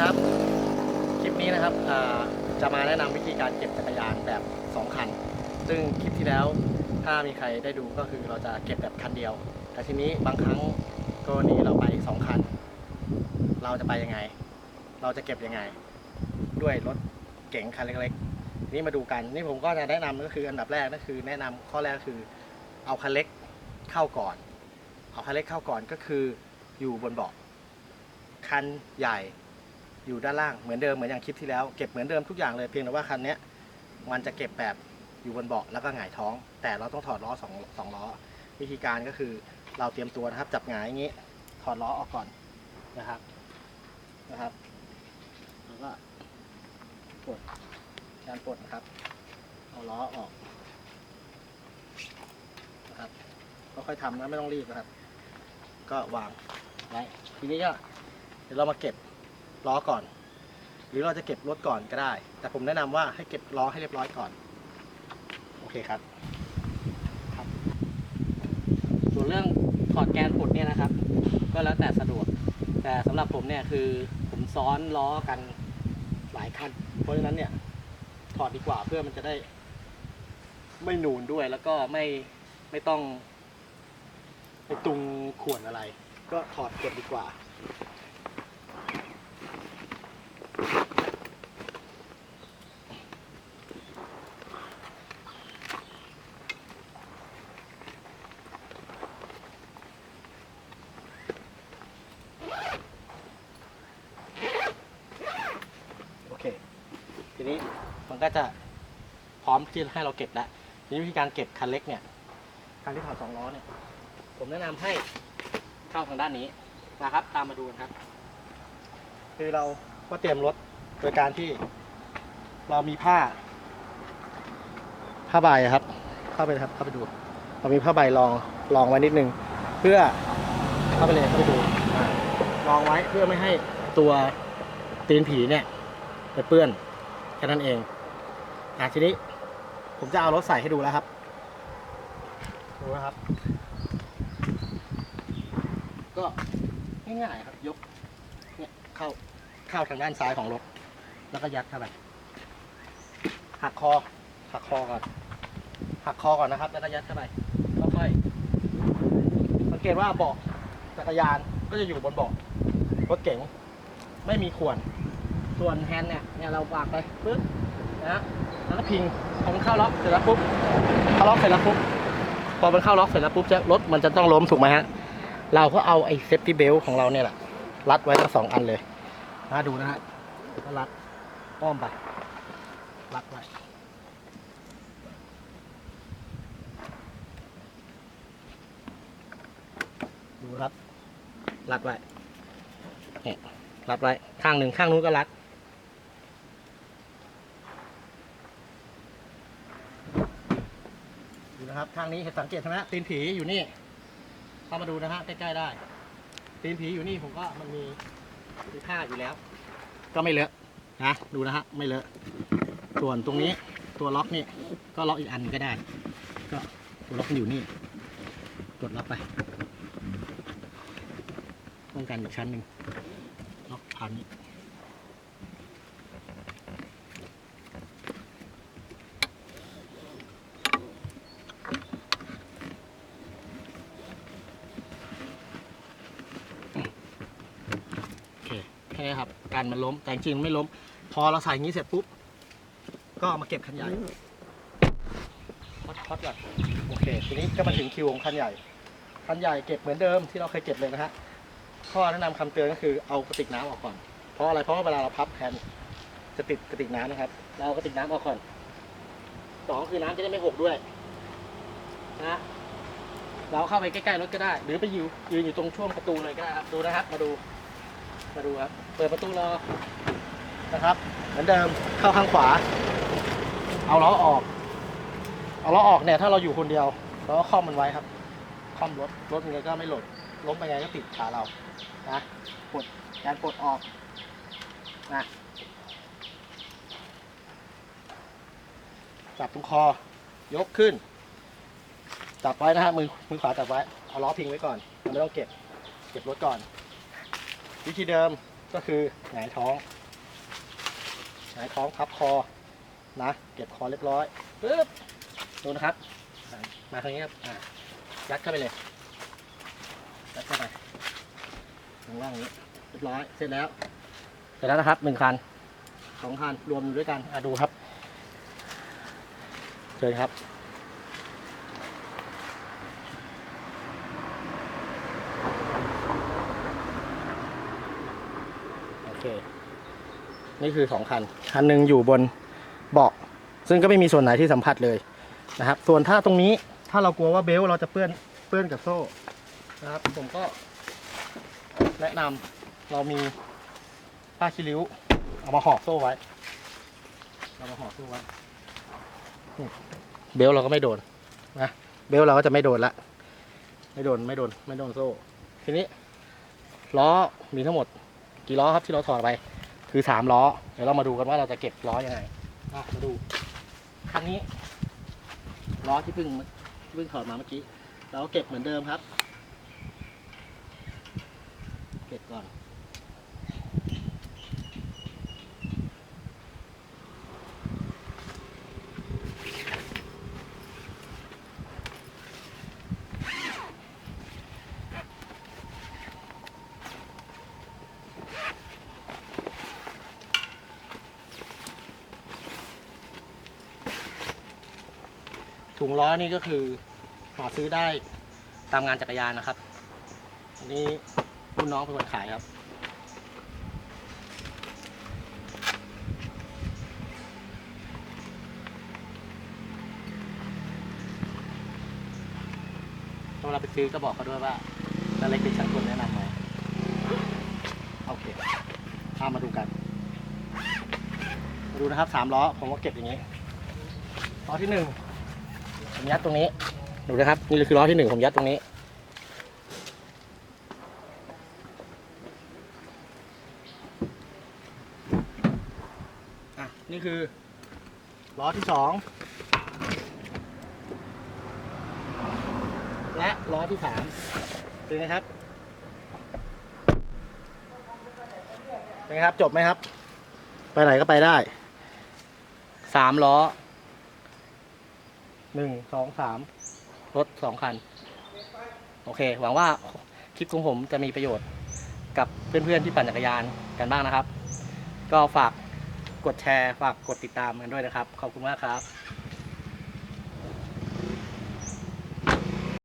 ครับ คลิปนี้นะครับจะมาแนะนำวิธีการเก็บจักรยานแบบ 2 คัน ซึ่งคลิปที่แล้วถ้ามีใครได้ดูก็คือเราจะเก็บแบบคันเดียว แต่ทีนี้บางครั้งกรณีเราไป 2 คัน เราจะไปยังไง เราจะเก็บยังไง ด้วยรถเก๋งคันเล็กๆ นี่มาดูกัน นี่ผมก็จะแนะนำก็คืออันดับแรกก็คือแนะนำข้อแรกคือเอาคันเล็กเข้าก่อน เอาคันเล็กเข้าก่อนก็คืออยู่บนเบาะคันใหญ่ อยู่ด้านล่างเหมือนเดิมเหมือนอย่างคลิปที่แล้วเก็บเหมือนเดิมทุกอย่างเลยเพียงแต่ว่าคันนี้มันจะเก็บแบบอยู่บนเบาะแล้วก็หงายท้อง แต่เราต้องถอดล้อสองสองล้อ วิธีการก็คือเราเตรียมตัวนะครับจับหงายอย่างนี้ถอดล้อออกก่อนนะครับนะครับแล้วก็ปลดการปลดนะครับ เอาล้อออกนะครับก็ค่อยทำนะไม่ต้องรีบนะครับ ก็วางไว้ทีนี้ก็เดี๋ยวเรามาเก็บ ล้อก่อน หรือเราจะเก็บรถก่อนก็ได้ แต่ผมแนะนำว่าให้เก็บล้อให้เรียบร้อยก่อน โอเคครับครับ ส่วนเรื่องถอดแกนปลดเนี่ยนะครับ ก็แล้วแต่สะดวก แต่สำหรับผมเนี่ยคือผมซ้อนล้อกันหลายคัน เพราะฉะนั้นเนี่ยถอดดีกว่าเพื่อมันจะได้ ไม่หนูนด้วยแล้วก็ไม่ไม่ต้องไปตุงข่วนอะไร ก็ถอดกดดีกว่า มันก็จะพร้อมที่ให้เราเก็บแล้วทีนี้วิธีการเก็บคันเล็กเนี่ยคันที่ถอดสองล้อเนี่ย ผมแนะนำให้เข้าทางด้านนี้นะครับ ตามมาดูนะครับ คือเราก็เตรียมรถโดยการที่เรามีผ้า ผ้าใบครับ เข้าไปครับเข้าไปดู เรามีผ้าใบรองรองไว้นิดนึง เพื่อเข้าไปเลยเข้าไปดูรองไว้เพื่อไม่ให้ตัวตีนผีเนี่ยไปเปื้อนแค่นั้นเอง อะทีนี้ผมจะเอารถใส่ให้ดูแล้วครับ ดูนะครับ ก็ง่ายๆครับ ยก เนี่ยเข้าเข้าทางด้านซ้ายของรถ แล้วก็ยัดเข้าไป หักคอ หักคอก่อน หักคอก่อนนะครับ แล้วก็ยัดเข้าไปค่อยๆสังเกตว่าเบาะจักรยานก็จะอยู่บนเบาะรถเก๋งไม่มีขวน ส่วนแฮนด์เนี่ย เนี่ยเราวางไปปึ๊บนะ แล้วก็พิงพอมันเข้าล็อกเสร็จแล้วปุ๊บเข้าล็อกเสร็จแล้วปุ๊บพอมันเข้าล็อกเสร็จแล้วปุ๊บจะรถมันจะต้องล้มถูกไหมฮะเราก็เอาไอ้เซฟตี้เบลของเราเนี่ยแหละรัดไว้ทั้งสองอันเลยนะดูนะฮะก็รัดอ้อมไปรัดไว้ดูครับรัดไว้เนี่ยรัดไว้ข้างหนึ่งข้างนู้นก็รัด ดู นะครับข้างนี้เห็นสังเกตใช่ไหมฮะตีนผีอยู่นี่เข้ามาดูนะฮะใกล้ๆได้ ตีนผีอยู่นี่ผมก็มันมีมีผ้าอยู่แล้ว ก็ไม่เลอะนะดูนะฮะไม่เลอะส่วนตรงนี้ตัวล็อกนี่ก็ล็อกอีกอันก็ได้ ก็ตัวล็อกมันอยู่นี่กดล็อกไปป้องกันอีกชั้นหนึ่งล็อกผ่านนี้ ค่นี้ครับการมันล้มแต่จริงๆไม่ล้ม พอเราใส่อย่างนี้เสร็จปุ๊บ ก็เอามาเก็บคันใหญ่พัดพัดก่อนโอเค ทีนี้ก็มาถึงคิวของคันใหญ่ คันใหญ่เก็บเหมือนเดิมที่เราเคยเก็บเลยนะฮะ ข้อแนะนำคำเตือนก็คือเอากระติกน้ำออกก่อน เพราะอะไร เพราะว่าเวลาเราพับแผ่นจะติดกระติกน้ำนะครับ เราเอากระติกน้ำออกก่อนสองคือน้ำจะได้ไม่หกด้วยนะเราเข้าไปใกล้ๆรถก็ได้ หรือไปยืนยืนอยู่ตรงช่วงประตูเลยก็ได้ครับ ดูนะครับ มาดู มาดูครับ เปิดประตูรอ นะครับ เหมือนเดิม เข้าข้างขวา เอาล้อออก เอาล้อออกเนี่ย ถ้าเราอยู่คนเดียว เราก็คล่อมมันไว้ครับ คล่อมรถ รถมันก็ไม่หล่น ล้มไปไงก็ติดขาเรา นะ ปลด การปลดออก นะ จับตรงคอ ยกขึ้น จับไว้นะฮะ มือ มือขวาจับไว้ เอาล้อพิงไว้ก่อนเราไม่ต้องเก็บ เก็บรถก่อน วิธีเดิมก็คือหงายท้องหงายท้องพับคอนะเก็บคอเรียบร้อยปึ๊บดูนะครับ มาทางนี้ครับอะยัดเข้าไปเลยยัดเข้าไปข้างล่างนี้เรียบร้อยเสร็จแล้ว เสร็จแล้วนะครับหนึ่งคันสองคันรวมอยู่ด้วยกันอะดูครับเชิญครับ เค นี่คือสองคัน คันหนึ่งอยู่บนเบาะ ซึ่งก็ไม่มีส่วนไหนที่สัมผัสเลยนะครับ ส่วนถ้าตรงนี้ถ้าเรากลัวว่าเบลเราจะเปื้อนเปื้อนกับโซ่นะครับ ผมก็แนะนำเรามีผ้าคีริ้ว เอามาห่อโซ่ไว้ เรามาห่อโซ่ไว้ เบลเราก็ไม่โดนนะเบลเราก็จะไม่โดนละ ไม่โดนไม่โดน ไม่โดนโซ่ ทีนี้ล้อมีทั้งหมด กี่ล้อครับที่เราถอดไป คือสามล้อ เดี๋ยวเรามาดูกันว่าเราจะเก็บล้อยังไงมาดู คันนี้ ล้อที่เพิ่งเพิ่งถอดมาเมื่อกี้ เราเก็บเหมือนเดิมครับ เก็บก่อน งล้อนี่ก็คือหาซื้อได้ตามงานจักรยานนะครับ อันนี้รุ่นน้องเป็นคนขายครับตอนเราไปซื้อก็บอกเขาด้วยว่านาเล็กเป็นช่างกลแนะนำไหมโอเคข้ามมาดูกัน มาดูนะครับสามล้อผมก็เก็บอย่างนี้ล้อที่หนึ่ง ผมยัดตรงนี้ ดูนะครับ นี่คือล้อที่หนึ่งผมยัดตรงนี้ อะ นี่คือล้อที่สองและล้อที่สามเป็นไงครับ เป็นไงครับ จบไหมครับ ไปไหนก็ไปได้สามล้อ หนึ่งสองสามรถสองคัน โอเค หวังว่าคลิปของผมจะมีประโยชน์กับเพื่อนๆที่ปั่นจักรยานกันบ้างนะครับ ก็ฝากกดแชร์ ฝากกดติดตามกันด้วยนะครับ ขอบคุณมากครับ